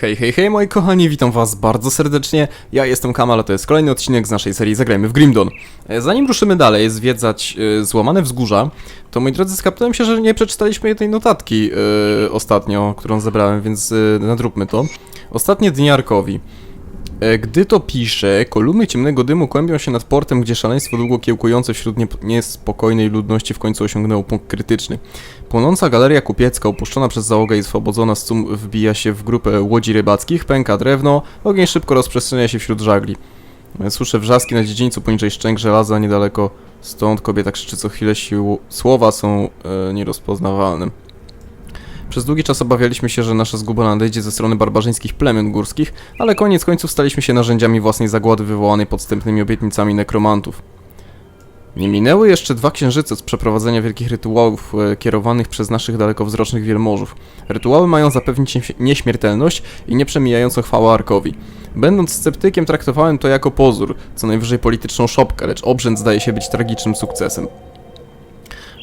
Hej, hej, hej moi kochani, witam was bardzo serdecznie. Ja jestem Kamal, a to jest kolejny odcinek z naszej serii Zagrajmy w Grimdon. E, Zanim ruszymy dalej, zwiedzać e, złamane wzgórza, to moi drodzy, skapnąłem się, że nie przeczytaliśmy jednej notatki e, ostatnio, którą zebrałem, więc nadróbmy to. Ostatnie dni Arkowi. Gdy to piszę, kolumny ciemnego dymu kłębią się nad portem, gdzie szaleństwo długo kiełkujące wśród niespokojnej ludności w końcu osiągnęło punkt krytyczny. Płonąca galeria kupiecka, opuszczona przez załogę i oswobodzona z cum wbija się w grupę łodzi rybackich, pęka drewno, ogień szybko rozprzestrzenia się wśród żagli. E, Słyszę wrzaski na dziedzińcu poniżej szczęk żelaza, niedaleko stąd kobieta krzyczy co chwilę, sił... słowa są e, nierozpoznawalne. Przez długi czas obawialiśmy się, że nasza zguba nadejdzie ze strony barbarzyńskich plemion górskich, ale koniec końców staliśmy się narzędziami własnej zagłady wywołanej podstępnymi obietnicami nekromantów. Nie minęły jeszcze dwa księżyce z przeprowadzenia wielkich rytuałów e, kierowanych przez naszych dalekowzrocznych wielmożów. Rytuały mają zapewnić nieś- nieśmiertelność i nieprzemijającą chwałę Arkowi. Będąc sceptykiem traktowałem to jako pozór, co najwyżej polityczną szopkę, lecz obrzęd zdaje się być tragicznym sukcesem.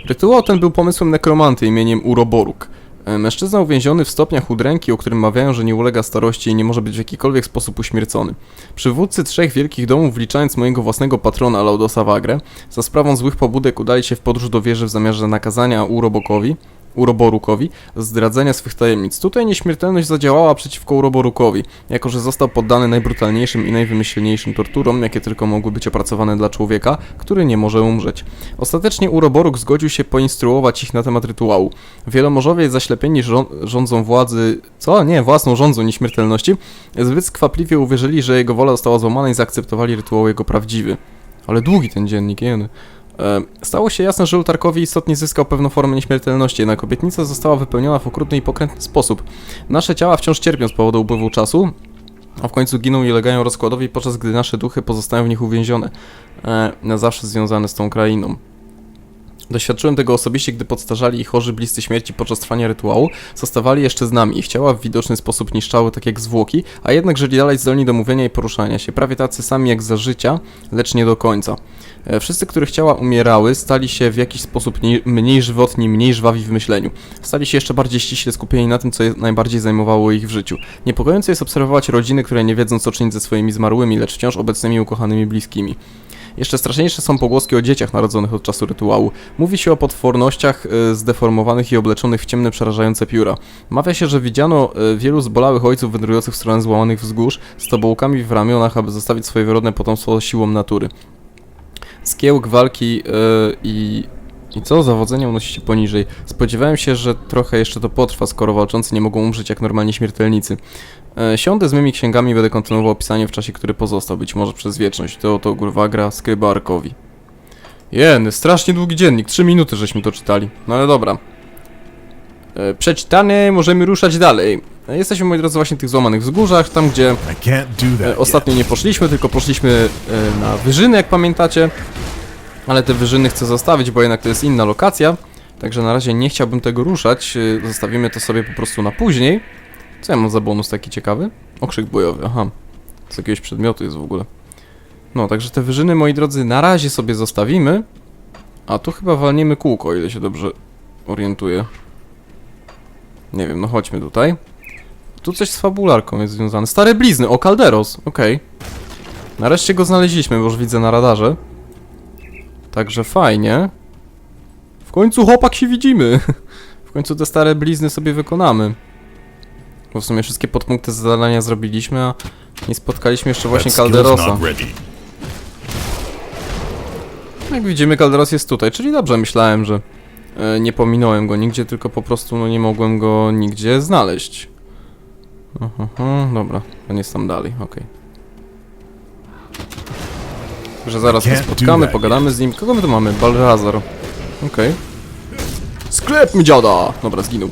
Rytuał ten był pomysłem nekromanty imieniem Uroboruk. E, Mężczyzna uwięziony w stopniach udręki, o którym mawiają, że nie ulega starości i nie może być w jakikolwiek sposób uśmiercony. Przywódcy trzech wielkich domów, wliczając mojego własnego patrona Laudosa Wagre, za sprawą złych pobudek udali się w podróż do wieży w zamiarze nakazania Urobokowi, Uroborukowi zdradzenia swych tajemnic. Tutaj nieśmiertelność zadziałała przeciwko Uroborukowi, jako że został poddany najbrutalniejszym i najwymyślniejszym torturom, jakie tylko mogły być opracowane dla człowieka, który nie może umrzeć. Ostatecznie Uroboruk zgodził się poinstruować ich na temat rytuału. Wielomorzowie zaślepieni rządzą władzy... Co? Nie, własną rządzą nieśmiertelności, zbyt skwapliwie uwierzyli, że jego wola została złamana i zaakceptowali rytuał jego prawdziwy. Ale długi ten dziennik, jeny. E, Stało się jasne, że Ultarkowi istotnie zyskał pewną formę nieśmiertelności, jednak obietnica została wypełniona w okrutny i pokrętny sposób. Nasze ciała wciąż cierpią z powodu upływu czasu, a w końcu giną i ulegają rozkładowi, podczas gdy nasze duchy pozostają w nich uwięzione, e, na zawsze związane z tą krainą. Doświadczyłem tego osobiście, gdy podstarzali i chorzy bliscy śmierci podczas trwania rytuału zostawali jeszcze z nami. Ich ciała w widoczny sposób niszczały tak jak zwłoki, a jednak żyli dalej zdolni do mówienia i poruszania się. Prawie tacy sami jak za życia, lecz nie do końca. E, Wszyscy, których ciała umierały, stali się w jakiś sposób mniej, żywotni, mniej żwawi w myśleniu. Stali się jeszcze bardziej ściśle skupieni na tym, co najbardziej zajmowało ich w życiu. Niepokojące jest obserwować rodziny, które nie wiedzą, co czynić ze swoimi zmarłymi, lecz wciąż obecnymi ukochanymi bliskimi. Jeszcze straszniejsze są pogłoski o dzieciach narodzonych od czasu rytuału. Mówi się o potwornościach y, zdeformowanych i obleczonych w ciemne, przerażające pióra. Mawia się, że widziano y, wielu zbolałych ojców wędrujących w stronę złamanych wzgórz z tobołkami w ramionach, aby zostawić swoje wyrodne potomstwo siłą natury. Skiełk walki y, i... I co? Zawodzenie unosi się poniżej. Spodziewałem się, że trochę jeszcze to potrwa, skoro walczący nie mogą umrzeć jak normalni śmiertelnicy. E, siądę z mymi księgami i będę kontynuował pisanie w czasie, który pozostał, być może przez wieczność. To oto kurwa gra skryba Arkowi. Jeny, strasznie długi dziennik, 3 minuty żeśmy to czytali. No ale dobra. E, przeczytane, możemy ruszać dalej. E, jesteśmy, moi drodzy, właśnie w tych złamanych wzgórzach, tam gdzie e, ostatnio nie poszliśmy, tylko poszliśmy e, na wyżyny, jak pamiętacie. Ale te wyżyny chcę zostawić, bo jednak to jest inna lokacja. Także na razie nie chciałbym tego ruszać. e, Zostawimy to sobie po prostu na później. Co ja mam za bonus taki ciekawy? Okrzyk bojowy, aha. Z jakiegoś przedmiotu jest w ogóle. No, także te wyżyny, moi drodzy, na razie sobie zostawimy. A tu chyba walniemy kółko, o ile się dobrze orientuję. Nie wiem, no chodźmy tutaj. Tu coś z fabularką jest związane. Stare blizny, o Calderos, okej. Nareszcie go znaleźliśmy, bo już widzę na radarze. Także fajnie. W końcu chłopak się widzimy. W końcu te stare blizny sobie wykonamy. Bo w sumie wszystkie podpunkty zadania zrobiliśmy, a nie spotkaliśmy jeszcze właśnie Calderosa. ready. Jak widzimy, Calderos jest tutaj, czyli dobrze myślałem, że e, nie pominąłem go nigdzie, tylko po prostu no, nie mogłem go nigdzie znaleźć. Aha, aha, dobra, on jest tam dalej, okej. Że zaraz go spotkamy, pogadamy z nim. Kogo my tu mamy? Balrazar. Okej. Sklep mi dziada! Dobra, zginął.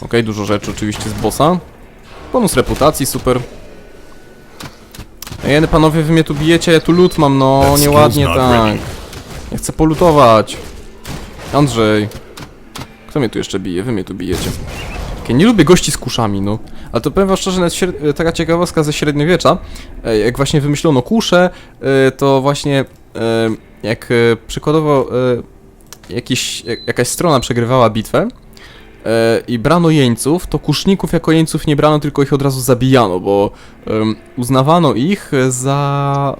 Okej, dużo rzeczy oczywiście z bossa. Bonus reputacji, super. Ej, panowie, wy mnie tu bijecie, ja tu lód mam, no nieładnie tak. Ja chcę polutować. Andrzej. Kto mnie tu jeszcze bije? Wy mnie tu bijecie. Ja nie lubię gości z kuszami, no. Ale to powiem wam szczerze, nawet śred... taka ciekawostka ze średniowiecza. E, Jak właśnie wymyślono kusze, e, to właśnie e, jak e, przykładowo e, jakiś, jak- jakaś strona przegrywała bitwę, e, i brano jeńców, to kuszników jako jeńców nie brano, tylko ich od razu zabijano, bo uznawano ich za,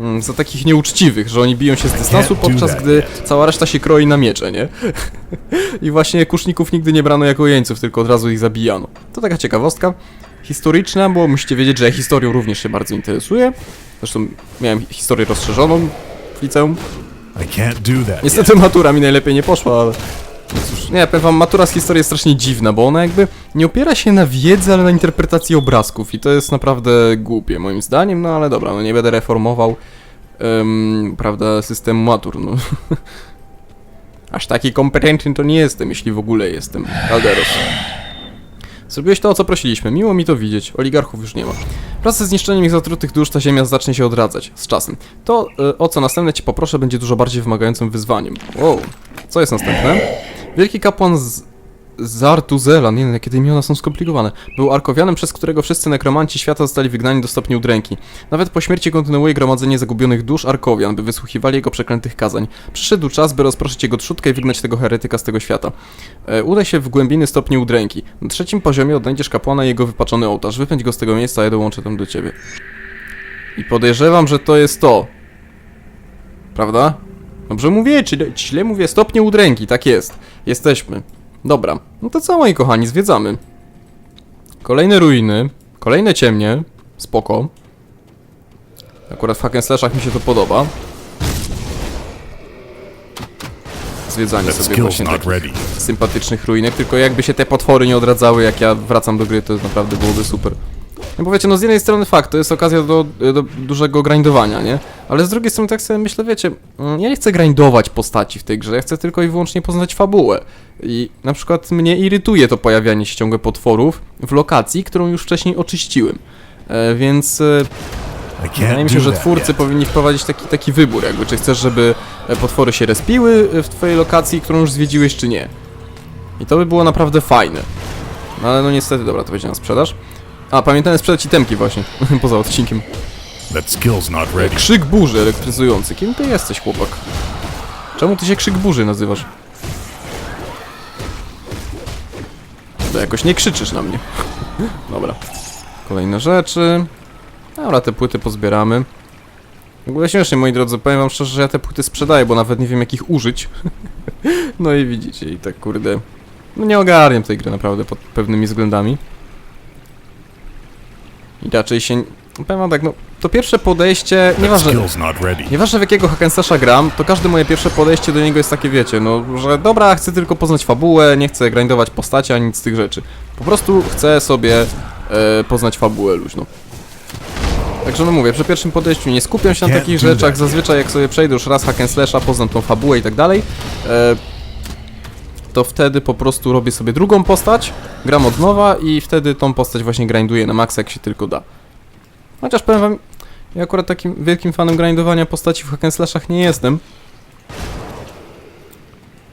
mm, za takich nieuczciwych, że oni biją się z dystansu, podczas gdy cała reszta się kroi na miecze, nie? I właśnie kuszników nigdy nie brano jako jeńców, tylko od razu ich zabijano. To taka ciekawostka historyczna, bo musicie wiedzieć, że ja historią również się bardzo interesuję. Zresztą miałem historię rozszerzoną w liceum. Niestety matura mi najlepiej nie poszła, ale... Cóż, nie, powiem wam, matura z historii jest strasznie dziwna, bo ona jakby nie opiera się na wiedzy, ale na interpretacji obrazków i to jest naprawdę głupie moim zdaniem, no ale dobra, no nie będę reformował, em, prawda, systemu matur, no. Aż taki kompetentny to nie jestem, jeśli w ogóle jestem. Alderos. Zrobiłeś to, o co prosiliśmy. Miło mi to widzieć. Oligarchów już nie ma. Wraz ze zniszczeniem ich zatrutych dusz ta ziemia zacznie się odradzać. Z czasem. To, y, o co następne cię poproszę, będzie dużo bardziej wymagającym wyzwaniem. Wow. Co jest następne? Wielki kapłan z... Zartuzela, nie wiem jakie te imiona są skomplikowane, był arkowianem, przez którego wszyscy nekromanci świata zostali wygnani do stopni udręki. Nawet po śmierci kontynuuje gromadzenie zagubionych dusz arkowian, by wysłuchiwali jego przeklętych kazań. Przyszedł czas, by rozproszyć jego trzutkę i wygnać tego heretyka z tego świata. E, się w głębiny stopni udręki. Na trzecim poziomie odnajdziesz kapłana i jego wypaczony ołtarz. Wypędź go z tego miejsca, a ja dołączę tam do ciebie. I podejrzewam, że to jest to. Prawda? Dobrze mówię, czy źle mówię? Stopnie udręki, tak jest. Jesteśmy. Dobra, no to co moi kochani, zwiedzamy. Kolejne ruiny, kolejne ciemnie, spoko. Akurat w hack and slashach mi się to podoba. Zwiedzanie sobie właśnie takich sympatycznych ruinek, tylko jakby się te potwory nie odradzały, jak ja wracam do gry, to naprawdę byłoby super. No bo wiecie, no z jednej strony fakt, to jest okazja do, do dużego grindowania, nie? Ale z drugiej strony tak sobie myślę, wiecie, mm, ja nie chcę grindować postaci w tej grze, ja chcę tylko i wyłącznie poznać fabułę. I na przykład mnie irytuje to pojawianie się ciągle potworów w lokacji, którą już wcześniej oczyściłem. E, więc e, wydaje mi się, że twórcy powinni wprowadzić taki, taki wybór, jakby czy chcesz, żeby e, potwory się respiły e, w twojej lokacji, którą już zwiedziłeś, czy nie. I to by było naprawdę fajne. No ale no niestety, dobra, to będzie na sprzedaż. A, pamiętam sprzedać itemki właśnie, poza odcinkiem. That skill's not ready. Krzyk burzy elektryzujący. Kim ty jesteś, chłopak? Czemu ty się krzyk burzy nazywasz? To jakoś nie krzyczysz na mnie. Dobra. Kolejne rzeczy. Dobra, te płyty pozbieramy. W ogóle śmiesznie, moi drodzy, powiem wam szczerze, że ja te płyty sprzedaję, bo nawet nie wiem jak ich użyć. no i widzicie, i tak kurde... No nie ogarniam tej gry naprawdę pod pewnymi względami. I raczej się... Powiem wam tak, no, to pierwsze podejście, nieważne... Nieważne w jakiego hack'n'slasha gram, to każde moje pierwsze podejście do niego jest takie, wiecie, no, że dobra, chcę tylko poznać fabułę, nie chcę grindować postaci, ani nic z tych rzeczy. Po prostu chcę sobie e, poznać fabułę luźno. Także no mówię, przy pierwszym podejściu nie skupiam się na takich rzeczach, zazwyczaj jak sobie przejdę już raz hack'n'slasha, poznam tą fabułę i tak dalej, e, to wtedy po prostu robię sobie drugą postać, gram od nowa i wtedy tą postać właśnie grinduję na maksa jak się tylko da. Chociaż powiem wam, ja akurat takim wielkim fanem grindowania postaci w hack'n'slashach nie jestem.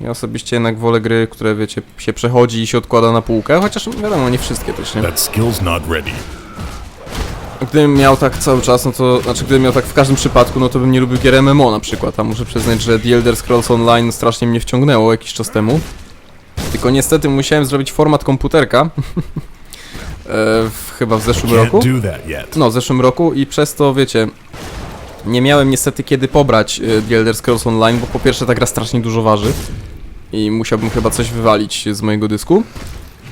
Ja osobiście jednak wolę gry, które wiecie, się przechodzi i się odkłada na półkę, chociaż wiadomo, nie wszystkie też, nie? Gdybym miał tak cały czas, no to, znaczy gdybym miał tak w każdym przypadku, no to bym nie lubił gier MMO na przykład, a muszę przyznać, że The Elder Scrolls Online strasznie mnie wciągnęło jakiś czas temu. Tylko niestety musiałem zrobić format komputerka, e, w, chyba w zeszłym roku. No, w zeszłym roku i przez to, wiecie, nie miałem niestety kiedy pobrać y, The Elder Scrolls Online, bo po pierwsze ta gra strasznie dużo waży i musiałbym chyba coś wywalić z mojego dysku.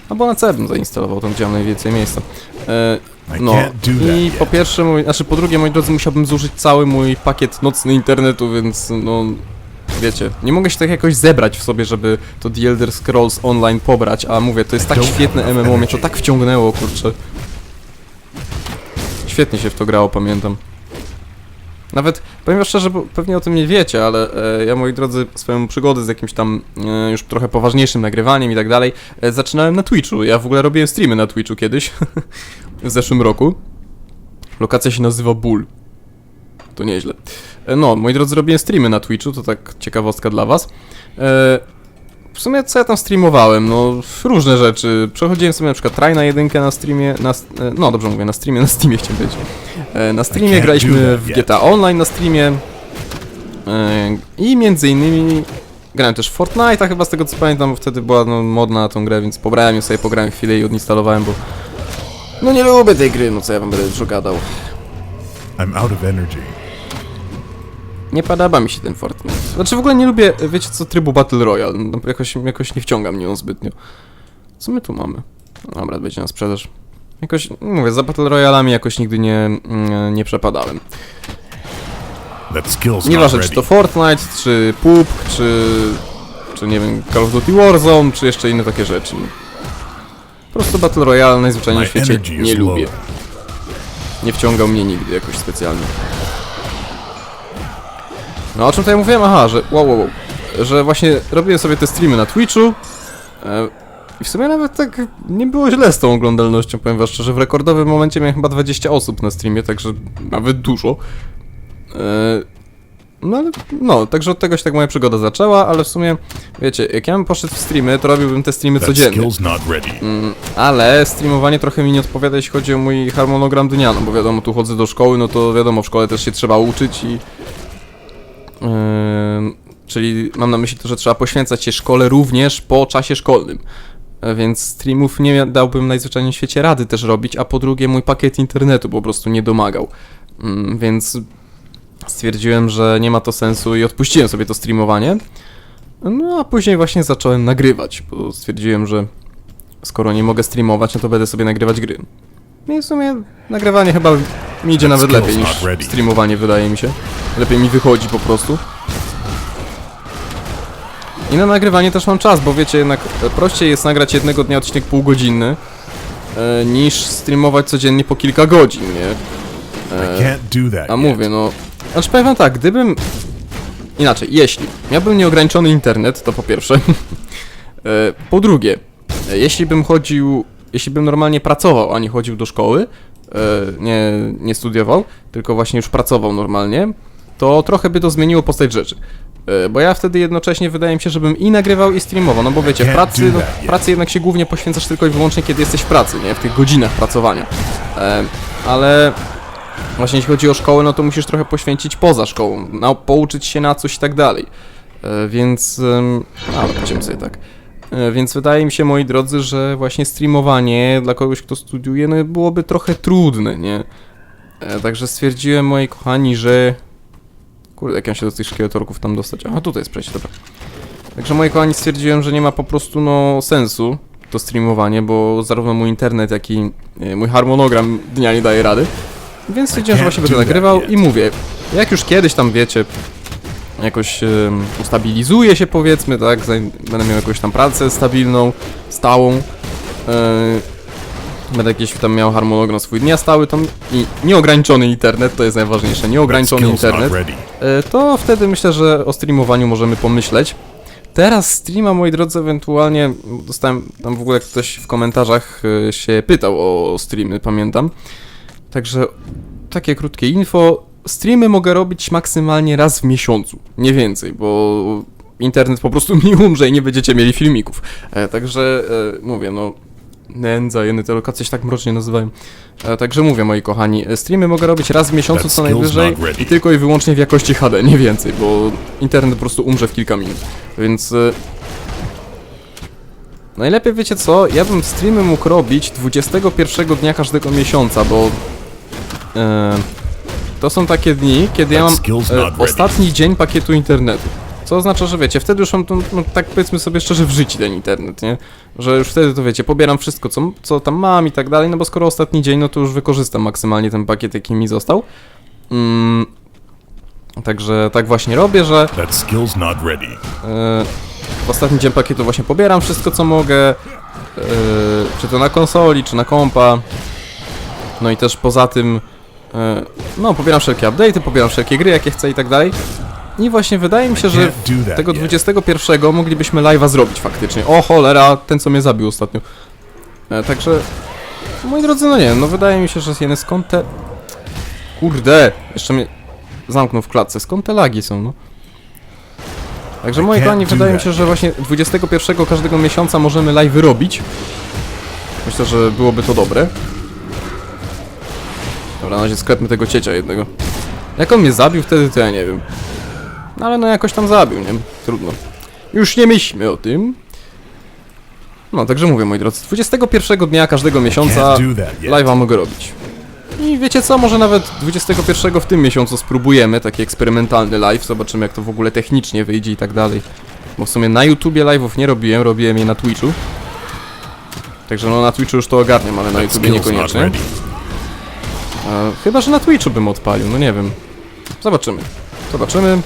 Albo na C bym zainstalował, tam gdzie mam najwięcej miejsca. E, no i po pierwsze, mój, znaczy po drugie, moi drodzy, musiałbym zużyć cały mój pakiet nocny internetu, więc no... Wiecie, nie mogę się tak jakoś zebrać w sobie, żeby to The Elder Scrolls Online pobrać, a mówię, to jest tak świetne MMO, mnie to tak wciągnęło, kurczę. Świetnie się w to grało, pamiętam. Nawet, powiem szczerze, bo pewnie o tym nie wiecie, ale e, ja, moi drodzy, swoją przygodę z jakimś tam e, już trochę poważniejszym nagrywaniem i tak dalej, e, zaczynałem na Twitchu. Ja w ogóle robiłem streamy na Twitchu kiedyś, w zeszłym roku. Lokacja się nazywa Bull. To nieźle. E, no, moi drodzy, robiłem streamy na Twitchu, to tak ciekawostka dla was. E, w sumie co ja tam streamowałem? No, różne rzeczy. Przechodziłem sobie na przykład try na jedynkę na streamie, na, e, no dobrze mówię, na streamie, na Steamie chciałem powiedzieć. E, Na streamie graliśmy w. GTA Online na streamie e, i między innymi grałem też w Fortnite'a chyba z tego co pamiętam, bo wtedy była no, modna na tą grę, więc pobrałem ją sobie, pograłem chwilę i odinstalowałem, bo no nie lubię tej gry, no co ja wam będę dużo gadał. I'm out of energy. Nie podoba mi się ten Fortnite. Znaczy w ogóle nie lubię, wiecie co, trybu Battle Royale. No, jakoś, jakoś nie wciąga mnie on zbytnio. Co my tu mamy? Dobra, będzie na sprzedaż. Jakoś, mówię, za Battle Royalami jakoś nigdy nie, mm, nie przepadałem. Nieważne, czy to Fortnite, czy PUBG, czy, czy nie wiem, Call of Duty Warzone, czy jeszcze inne takie rzeczy. Po prostu Battle Royale najzwyczajniej w świecie nie lubię. Nie wciągał mnie nigdy jakoś specjalnie. No o czym tutaj mówiłem? Aha, że wow, wow, wow. Że właśnie robiłem sobie te streamy na Twitchu e, i w sumie nawet tak nie było źle z tą oglądalnością, powiem wam szczerze. W rekordowym momencie miałem chyba 20 osób na streamie, także nawet dużo. E, no ale, no, także od tego się tak moja przygoda zaczęła, ale w sumie, wiecie, jak ja bym poszedł w streamy, to robiłbym te streamy codziennie. Mm, ale streamowanie trochę mi nie odpowiada, jeśli chodzi o mój harmonogram dnia, no bo wiadomo, tu chodzę do szkoły, no to wiadomo, w szkole też się trzeba uczyć i... Czyli mam na myśli to, że trzeba poświęcać się szkole również po czasie szkolnym. E, Więc streamów nie dałbym najzwyczajniej w świecie rady też robić, a po drugie mój pakiet internetu po prostu nie domagał. Więc stwierdziłem, że nie ma to sensu i odpuściłem sobie to streamowanie. No a później właśnie zacząłem nagrywać, bo stwierdziłem, że skoro nie mogę streamować, no to będę sobie nagrywać gry. I w sumie nagrywanie chyba mi idzie nawet lepiej niż streamowanie, wydaje mi się. Lepiej mi wychodzi po prostu. I na nagrywanie też mam czas, bo wiecie, jednak e, prościej jest nagrać jednego dnia odcinek półgodzinny, e, niż streamować codziennie po kilka godzin, nie? That A mówię, no. Znaczy powiem wam tak, gdybym. Inaczej, jeśli miałbym nieograniczony internet, to po pierwsze. E, po drugie, e, jeśli bym chodził. Jeśli bym normalnie pracował, a nie chodził do szkoły, e, nie, nie studiował, tylko właśnie już pracował normalnie, to trochę by to zmieniło postać rzeczy. E, Bo ja wtedy jednocześnie wydaje mi się, żebym i nagrywał, i streamował. No bo wiecie, w pracy, no, w pracy jednak się głównie poświęcasz tylko i wyłącznie, kiedy jesteś w pracy, nie? W tych godzinach pracowania. E, Ale Właśnie jeśli chodzi o szkołę, no to musisz trochę poświęcić poza szkołą, na, pouczyć się na coś i tak dalej. E, więc. ale będziemy sobie tak. E, więc wydaje mi się, moi drodzy, że właśnie streamowanie dla kogoś, kto studiuje, no byłoby trochę trudne, nie? E, także stwierdziłem, moi kochani, że. Kurde, jak ja się do tych szkieletorków tam dostać. Aha, tutaj jest przejście, dobra. Także moi kochani, stwierdziłem, że nie ma po prostu no sensu to streamowanie, bo zarówno mój internet, jak i e, mój harmonogram dnia nie daje rady. Więc stwierdziłem, że właśnie będę nagrywał i mówię, jak już kiedyś tam wiecie, jakoś um, ustabilizuję się powiedzmy, tak, będę miał jakąś tam pracę stabilną, stałą, yy, będę jakiś tam miał harmonogram swój dnia stały tam i nieograniczony internet, to jest najważniejsze, nieograniczony internet. E, to wtedy myślę, że o streamowaniu możemy pomyśleć. Teraz streama, moi drodzy, ewentualnie dostałem tam w ogóle ktoś w komentarzach e, się pytał o streamy, pamiętam. Także takie krótkie info. Streamy mogę robić maksymalnie raz w miesiącu, nie więcej, bo internet po prostu mi umrze i nie będziecie mieli filmików. E, także e, mówię, no nędza, jeny te lokacje się tak mrocznie nazywają. E, także mówię, moi kochani, e, streamy mogę robić raz w miesiącu co najwyżej i tylko i wyłącznie w jakości HD, nie więcej, bo internet po prostu umrze w kilka minut. Więc e, najlepiej wiecie co, ja bym streamy mógł robić 21 dnia każdego miesiąca, bo e, to są takie dni, kiedy ja mam e, ostatni dzień pakietu internetu. Co oznacza, że wiecie, wtedy już mam to, no, tak powiedzmy sobie szczerze, w życiu ten internet, nie? Że już wtedy to wiecie, pobieram wszystko, co, co tam mam i tak dalej, no bo skoro ostatni dzień, no to już wykorzystam maksymalnie ten pakiet, jaki mi został. Mm, także tak właśnie robię, że That skill's not ready. e, w ostatni dzień pakietu właśnie pobieram wszystko, co mogę, e, czy to na konsoli, czy na kompa. No i też poza tym, no pobieram wszelkie update'y, pobieram wszelkie gry, jakie chcę i tak dalej. I właśnie wydaje mi się, że tego yet. 21 moglibyśmy live'a zrobić faktycznie. O cholera, ten co mnie zabił ostatnio. E, także, moi drodzy, no nie, no wydaje mi się, że jest jeden skąd te... Kurde, jeszcze mnie zamknął w klatce, skąd te lagi są, no. Także moi kochani, wydaje mi się, że właśnie 21 każdego miesiąca możemy live robić. Myślę, że byłoby to dobre. Dobra, na razie sklepmy tego ciecia jednego. Jak on mnie zabił wtedy, to ja nie wiem. No ale no jakoś tam zabił, nie? Trudno. Już nie myślmy o tym. No, także mówię, moi drodzy, 21 dnia każdego miesiąca live'a mogę robić. I wiecie co, może nawet 21 w tym miesiącu spróbujemy, taki eksperymentalny live, zobaczymy jak to w ogóle technicznie wyjdzie i tak dalej. Bo w sumie na YouTubie live'ów nie robiłem, robiłem je na Twitchu. Także no na Twitchu już to ogarniam, ale na YouTubie niekoniecznie. E, chyba, że na Twitchu bym odpalił, no nie wiem. Zobaczymy. Zobaczymy.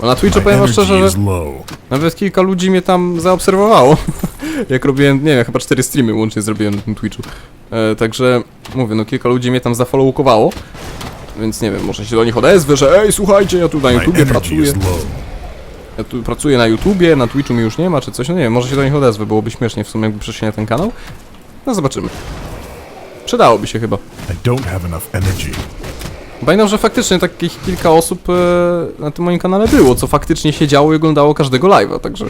Bo na Twitchu powiem wam szczerze, że nawet kilka ludzi mnie tam zaobserwowało. Jak robiłem, nie wiem, chyba cztery streamy łącznie zrobiłem na tym Twitchu. E, także mówię, no kilka ludzi mnie tam zafollowkowało. Więc nie wiem, może się do nich odezwę, że ej, słuchajcie, ja tu na YouTubie pracuję. Ja tu pracuję na YouTubie, na Twitchu mi już nie ma, czy coś, no nie wiem, może się do nich odezwę, byłoby śmiesznie w sumie, jakby przeszli na ten kanał. No zobaczymy. Przydałoby się chyba. I don't have enough energy. Pamiętam, że faktycznie takich kilka osób e, na tym moim kanale było, co faktycznie siedziało i oglądało każdego live'a, także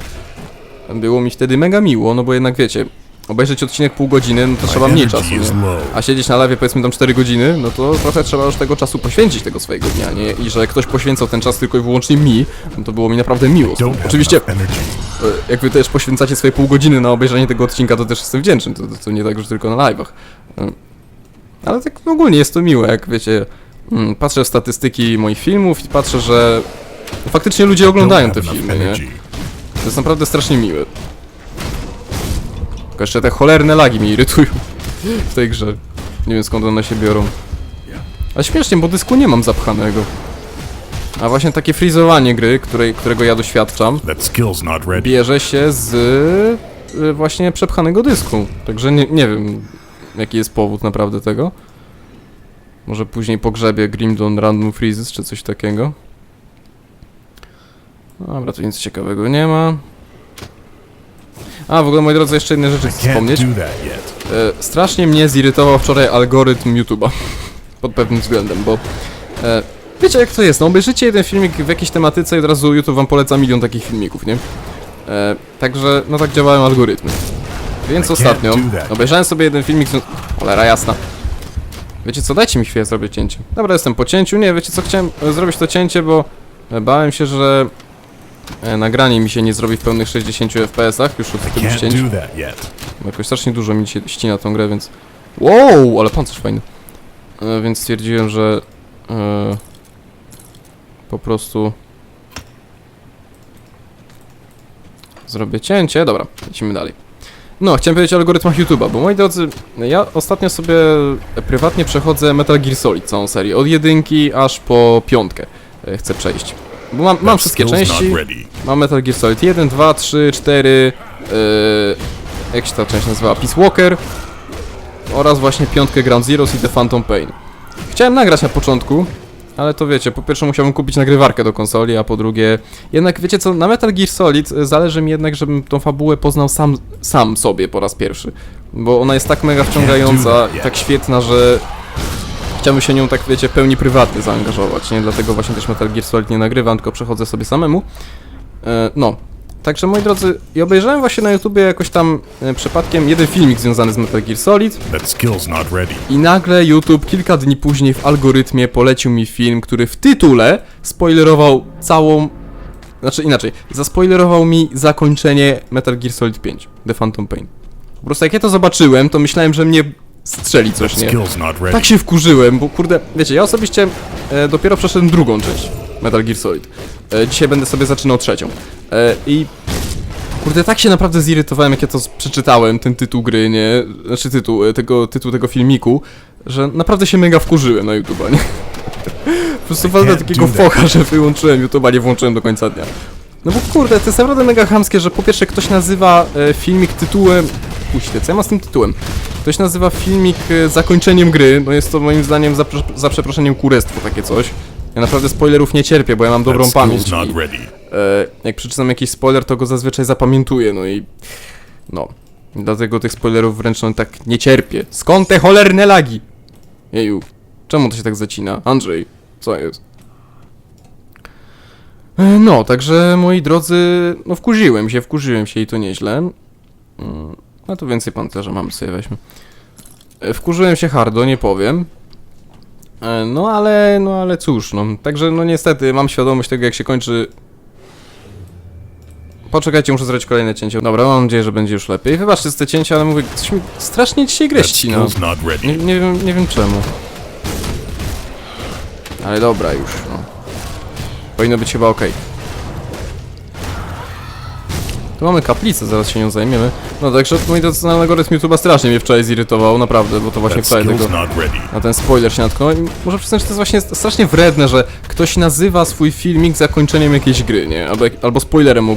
było mi wtedy mega miło, no bo jednak wiecie, obejrzeć odcinek pół godziny, no to trzeba mniej czasu, nie? A siedzieć na live powiedzmy tam 4 godziny, no to trochę trzeba już tego czasu poświęcić tego swojego dnia, nie? I że ktoś poświęcał ten czas tylko i wyłącznie mi, no to było mi naprawdę miło. Oczywiście, e, jak wy też poświęcacie swoje pół godziny na obejrzenie tego odcinka, to też jestem wdzięczny, to, to, nie tak, że tylko na live'ach. E, Ale tak ogólnie jest to miłe, jak wiecie, mm, patrzę w statystyki moich filmów i patrzę, że faktycznie ludzie oglądają te filmy, nie? To jest naprawdę strasznie miłe. Tylko jeszcze te cholerne lagi mnie irytują w tej grze. Nie wiem skąd one się biorą. Ale śmiesznie, bo dysku nie mam zapchanego. A właśnie takie frizowanie gry, której, którego ja doświadczam, bierze się z y, właśnie przepchanego dysku. Także nie, nie wiem, jaki jest powód naprawdę tego. Może później pogrzebie Grimdon Random Freezes czy coś takiego. Dobra, tu nic ciekawego nie ma. A, w ogóle moi drodzy, jeszcze jednej rzeczy chcę wspomnieć. E, strasznie mnie zirytował wczoraj algorytm YouTube'a. Pod pewnym względem, bo... E, wiecie jak to jest, no obejrzycie jeden filmik w jakiejś tematyce i od razu YouTube wam poleca milion takich filmików, nie? E, także, no tak działają algorytmy. Więc ostatnio obejrzałem sobie jeden filmik, cholera jasna. Wiecie co, dajcie mi chwilę zrobić cięcie. Dobra, jestem po cięciu. Nie, wiecie co, chciałem e, zrobić to cięcie, bo e, bałem się, że e, nagranie mi się nie zrobi w pełnych 60 FPS-ach już od I tylu can't cięć. do that yet. Bo Jakoś strasznie dużo mi się ścina tą grę, więc... Wow, ale pancerz fajny. E, więc stwierdziłem, że... E, po prostu... Zrobię cięcie. Dobra, lecimy dalej. No, chciałem powiedzieć o algorytmach YouTube'a, bo moi drodzy, ja ostatnio sobie prywatnie przechodzę Metal Gear Solid całą serię, od jedynki aż po piątkę chcę przejść. Bo mam, mam wszystkie części. Mam Metal Gear Solid 1, 2, 3, 4, yy, jak się ta część nazywa? Peace Walker oraz właśnie piątkę Ground Zeroes i The Phantom Pain. Chciałem nagrać na początku, ale to wiecie, po pierwsze musiałbym kupić nagrywarkę do konsoli, a po drugie, jednak wiecie co, na Metal Gear Solid y, zależy mi jednak, żebym tą fabułę poznał sam, sam sobie po raz pierwszy. Bo ona jest tak mega wciągająca, i tak świetna, że chciałbym się nią tak, wiecie, pełni prywatnie zaangażować, nie? Dlatego właśnie też Metal Gear Solid nie nagrywam, tylko przechodzę sobie samemu. E, no. Także moi drodzy, i obejrzałem właśnie na YouTubie jakoś tam e, przypadkiem jeden filmik związany z Metal Gear Solid That skill's not ready. i nagle YouTube kilka dni później w algorytmie polecił mi film, który w tytule spoilerował całą... Znaczy inaczej, zaspoilerował mi zakończenie Metal Gear Solid 5, The Phantom Pain. Po prostu jak ja to zobaczyłem, to myślałem, że mnie strzeli coś, nie? Tak się wkurzyłem, bo kurde, wiecie, ja osobiście e, dopiero przeszedłem drugą część Metal Gear Solid. E, dzisiaj będę sobie zaczynał trzecią. E, I kurde, tak się naprawdę zirytowałem, jak ja to przeczytałem, ten tytuł gry, nie? Znaczy tytuł, e, tego, tytuł tego filmiku, że naprawdę się mega wkurzyłem na YouTube'a, nie? Po prostu walę can't takiego focha, że wyłączyłem YouTube'a, nie włączyłem do końca dnia. No bo kurde, to jest naprawdę mega chamskie, że po pierwsze ktoś nazywa e, filmik tytułem... Puśćcie, co ja mam z tym tytułem? Ktoś nazywa filmik e, zakończeniem gry, no jest to moim zdaniem za, za przeproszeniem kurestwo takie coś. Ja naprawdę spoilerów nie cierpię, bo ja mam dobrą pamięć i e, jak przeczytam jakiś spoiler, to go zazwyczaj zapamiętuję, no i... No. Dlatego tych spoilerów wręcz no, tak nie cierpię. Skąd te cholerne lagi? Jeju, czemu to się tak zacina? Andrzej, co jest? E, No, także moi drodzy, no wkurzyłem się, wkurzyłem się i to nieźle. Mm, No to więcej pancerza mamy sobie weźmy. E, Wkurzyłem się hardo, nie powiem. E, No ale, no ale cóż, no. Także no niestety mam świadomość tego jak się kończy Poczekajcie, muszę zrobić kolejne cięcie. Dobra, mam nadzieję, że będzie już lepiej. Wybaczcie z te cięcia, ale mówię, coś mi strasznie dzisiaj not ready. Nie, nie, wiem, nie wiem czemu. Ale dobra już, no. Powinno być chyba ok. Tu mamy kaplicę, zaraz się nią zajmiemy. No także mój drodzy, algorytm YouTube'a strasznie mnie wczoraj zirytował, naprawdę, bo to właśnie wczoraj tego... Na ten spoiler się natknąłem. I Muszę przyznać, że to jest właśnie strasznie wredne, że ktoś nazywa swój filmik zakończeniem jakiejś gry, nie? Albo, albo spoilerem mu.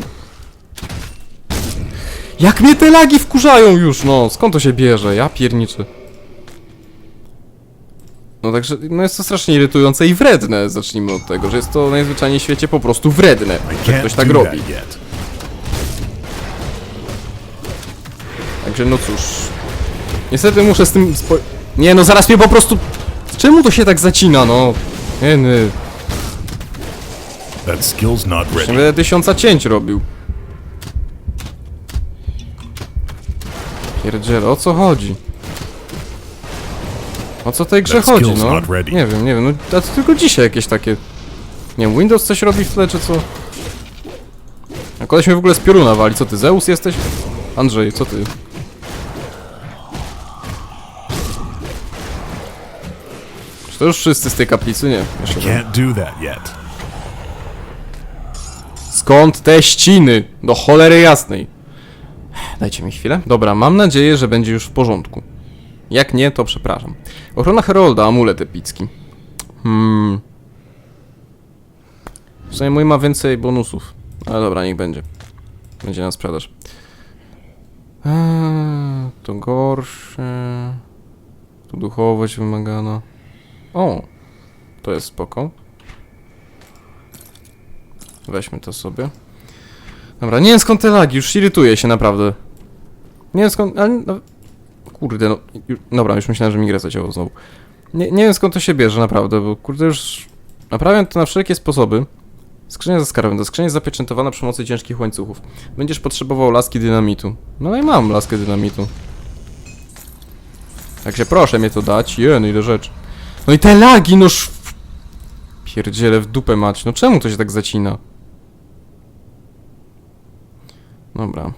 Jak mnie te lagi wkurzają już, no! Skąd to się bierze? Ja pierniczę. No także, no jest to strasznie irytujące i wredne, zacznijmy od tego, że jest to najzwyczajniej w świecie po prostu wredne, że ktoś tak robi. Także no cóż. Niestety muszę z tym spo... Nie no, zaraz mnie po prostu... Czemu to się tak zacina, no? Nie, nie. That skill's not ready. będę tysiąca cięć robił. Pierdziele, o co chodzi? O co tej grze chodzi, no? Nie wiem, nie wiem, no a to tylko dzisiaj jakieś takie... Nie wiem, Windows coś robi w tle, czy co? A koleś mnie w ogóle z pioruna wali, co ty, Zeus jesteś? Andrzej, co ty? Czy to już wszyscy z tej kaplicy? Nie, jeszcze nie. Skąd te ściny? Do cholery jasnej. Dajcie mi chwilę. Dobra, mam nadzieję, że będzie już w porządku. Jak nie, to przepraszam. Ochrona Herolda, amulet epicki. Hmm. W sumie mój ma więcej bonusów. Ale dobra, niech będzie. Będzie na sprzedaż. Eee, to gorsze. To duchowość wymagana. O! To jest spoko. Weźmy to sobie. Dobra, nie wiem skąd te lagi, już irytuję się naprawdę. Nie wiem skąd, ale... No, kurde, no... Ju, dobra, już myślałem, że mi grę zacięło znowu. Nie, nie wiem skąd to się bierze, naprawdę, bo kurde już... Naprawiam to na wszelkie sposoby. Skrzynia ze skarbem, to skrzynia zapieczętowana przy pomocy ciężkich łańcuchów. Będziesz potrzebował laski dynamitu. No i mam laskę dynamitu. Także proszę mnie to dać, jen, ile rzeczy. No i te lagi, no sz... Pierdziele w dupę mać, no czemu to się tak zacina? Dobra.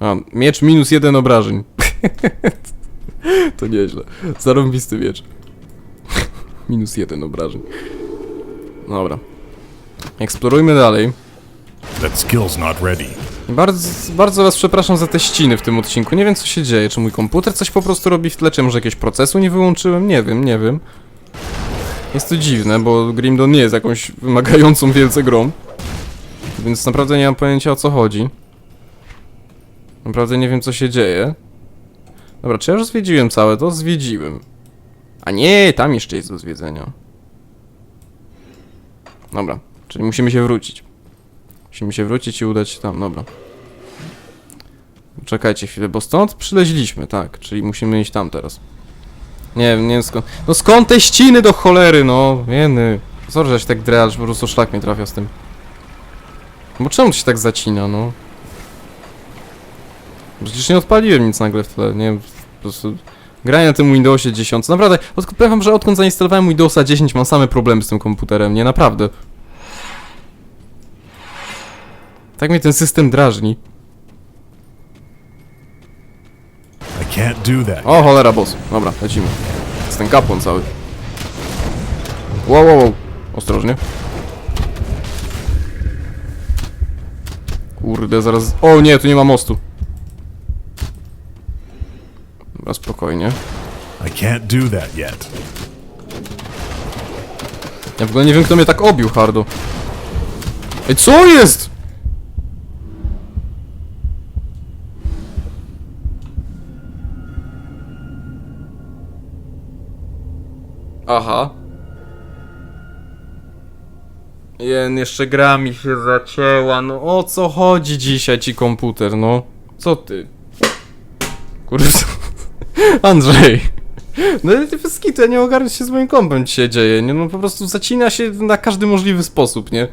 A, miecz minus jeden obrażeń. to nieźle. Zarąbisty miecz. minus jeden obrażeń. Dobra. Eksplorujmy dalej. That skill's not ready. Bardzo, bardzo was przepraszam za te ściny w tym odcinku. Nie wiem co się dzieje. Czy mój komputer coś po prostu robi w tle, czy może jakiegoś procesu nie wyłączyłem? Nie wiem, nie wiem. Jest to dziwne, bo Grimdon nie jest jakąś wymagającą wielce grą. Więc naprawdę nie mam pojęcia o co chodzi. Naprawdę nie wiem co się dzieje. Dobra, czy ja już zwiedziłem całe to? Zwiedziłem. A nie, tam jeszcze jest do zwiedzenia. Dobra, czyli musimy się wrócić. Musimy się wrócić i udać się tam, dobra. Czekajcie chwilę, bo stąd przyleźliśmy, tak, czyli musimy iść tam teraz. Nie wiem, nie wiem skąd. No skąd te ściny do cholery, no? Jeny. Sorry, że się tak drę, po prostu szlak mnie trafia z tym. Bo czemu to się tak zacina, no? Przecież nie odpaliłem nic nagle w tle, nie wiem, po prostu... Granie na tym Windowsie 10, naprawdę, od, powiem wam, że odkąd zainstalowałem Windowsa 10 mam same problemy z tym komputerem, nie, naprawdę. Tak mnie ten system drażni. O, cholera, boss. Dobra, lecimy. Jest ten kapłan cały. Wow, wow, wow. Ostrożnie. Kurde, zaraz... O nie, tu nie ma mostu. Dobra, spokojnie. I can't do that yet. Ja w ogóle nie wiem, kto mnie tak obił, hardo. Ej, co jest? Aha. Jen, jeszcze gra mi się zacięła, no o co chodzi dzisiaj ci komputer, no? Co ty? Kurde, Andrzej. No ty bez kitu, ja nie ogarnę się z moim kompem ci się dzieje, nie? No po prostu zacina się na każdy możliwy sposób, nie?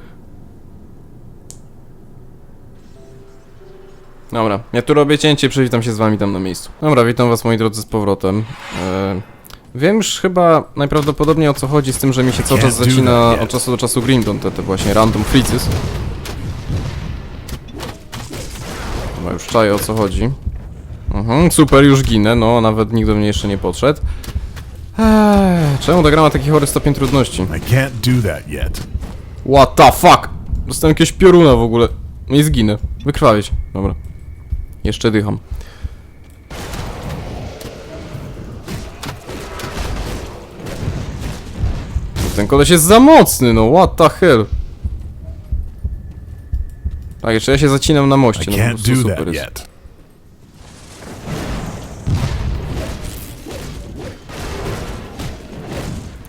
Dobra, ja tu robię cięcie, przywitam się z wami tam na miejscu. Dobra, witam was moi drodzy z powrotem. E, wiem już chyba najprawdopodobniej o co chodzi z tym, że mi się cały czas zacina od czasu do czasu Grindon, te, te właśnie random flices. Dobra, już czaję o co chodzi. Mhm, super, już ginę, no, nawet nikt do mnie jeszcze nie podszedł. Eee, czemu ta gra ma taki chory stopień trudności? I can't do that yet. What the fuck? Dostałem jakiegoś pioruna w ogóle. No i zginę. Wykrwawić. Dobra. Jeszcze dycham. Ten koleś jest za mocny, no what the hell. Tak, jeszcze ja się zacinam na I moście, no po can't prostu do super jest. yet.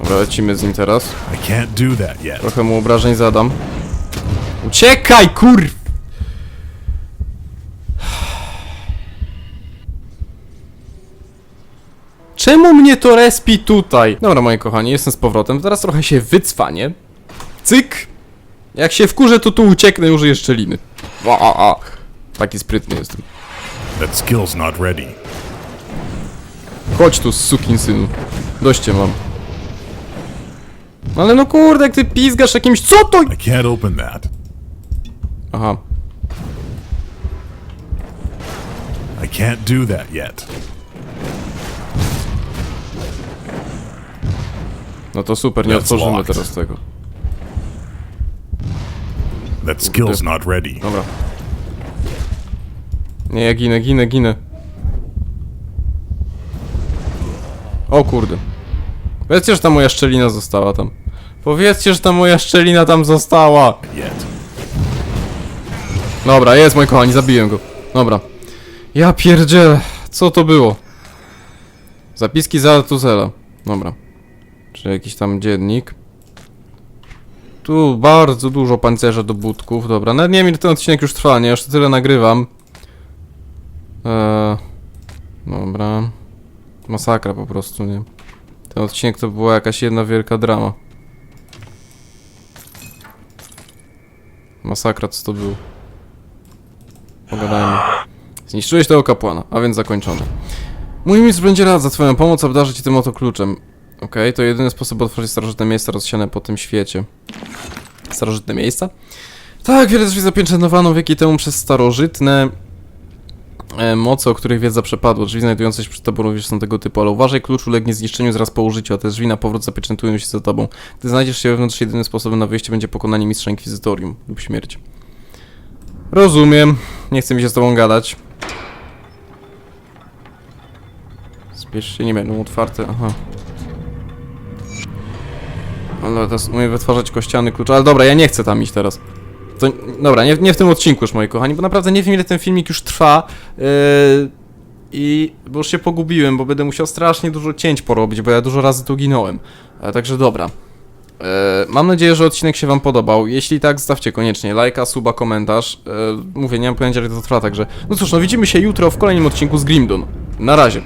Dobra, lecimy z nim teraz. I can't do that yet. Trochę mu obrażeń zadam. Uciekaj, kur... Czemu mnie to respi tutaj? Dobra, moi kochani, jestem z powrotem. Teraz trochę się wycwanie. Cyk! Jak się wkurzę, to tu ucieknę, użyję szczeliny. A, a, a. Taki sprytny jestem. That skill's not ready. Chodź tu, synu. Doście mam. Ale no kurde, jak ty pizgasz jakimś... Co to? I can't open that. Aha. I can't do that yet. No to super, nie That's otworzymy locked. teraz tego. That skill's not ready. Dobra. Nie, ja ginę, ginę, ginę. O kurde. Powiedzcie, że ta moja szczelina została tam. Powiedzcie, że ta moja szczelina tam została. Dobra, jest mój kochani, zabiłem go. Dobra. Ja pierdzielę. Co to było? Zapiski za Tuzela. Dobra. Czy jakiś tam dziennik. Tu bardzo dużo pancerza do budków. Dobra, nawet nie wiem ile ten odcinek już trwa, nie? To tyle nagrywam. Eee, dobra. Masakra po prostu, nie? Ten odcinek to była jakaś jedna wielka drama. Masakra, co to było? Pogadajmy. Zniszczyłeś tego kapłana, a więc zakończone. Mój mistrz będzie rad za twoją pomoc obdarzy cię tym oto kluczem. Okej, to jedyny sposób otworzyć starożytne miejsca rozsiane po tym świecie. Starożytne miejsca? Tak, wiele drzwi zapieczętowano wieki temu przez starożytne e, moce, o których wiedza przepadła. Drzwi znajdujące się przed tobą również są tego typu, ale uważaj, klucz ulegnie zniszczeniu zaraz po użyciu, a te drzwi na powrót zapieczętują się za tobą. Gdy znajdziesz się wewnątrz, jedynym sposobem na wyjście będzie pokonanie mistrza Inkwizytorium lub śmierć. Rozumiem. Nie chcę mi się z tobą gadać. Spiesz się, nie będą otwarte, aha. Ale teraz umiem wytwarzać kościany klucz, ale dobra, ja nie chcę tam iść teraz. To, dobra, nie, nie w tym odcinku już, moi kochani, bo naprawdę nie wiem ile ten filmik już trwa. Yy, I bo już się pogubiłem, bo będę musiał strasznie dużo cięć porobić, bo ja dużo razy tu ginąłem. E, także dobra. E, mam nadzieję, że odcinek się wam podobał. Jeśli tak, zostawcie koniecznie lajka, suba, komentarz. E, mówię, nie mam pojęcia, ile to trwa, także... No cóż, no widzimy się jutro w kolejnym odcinku z Grimdon. Na razie.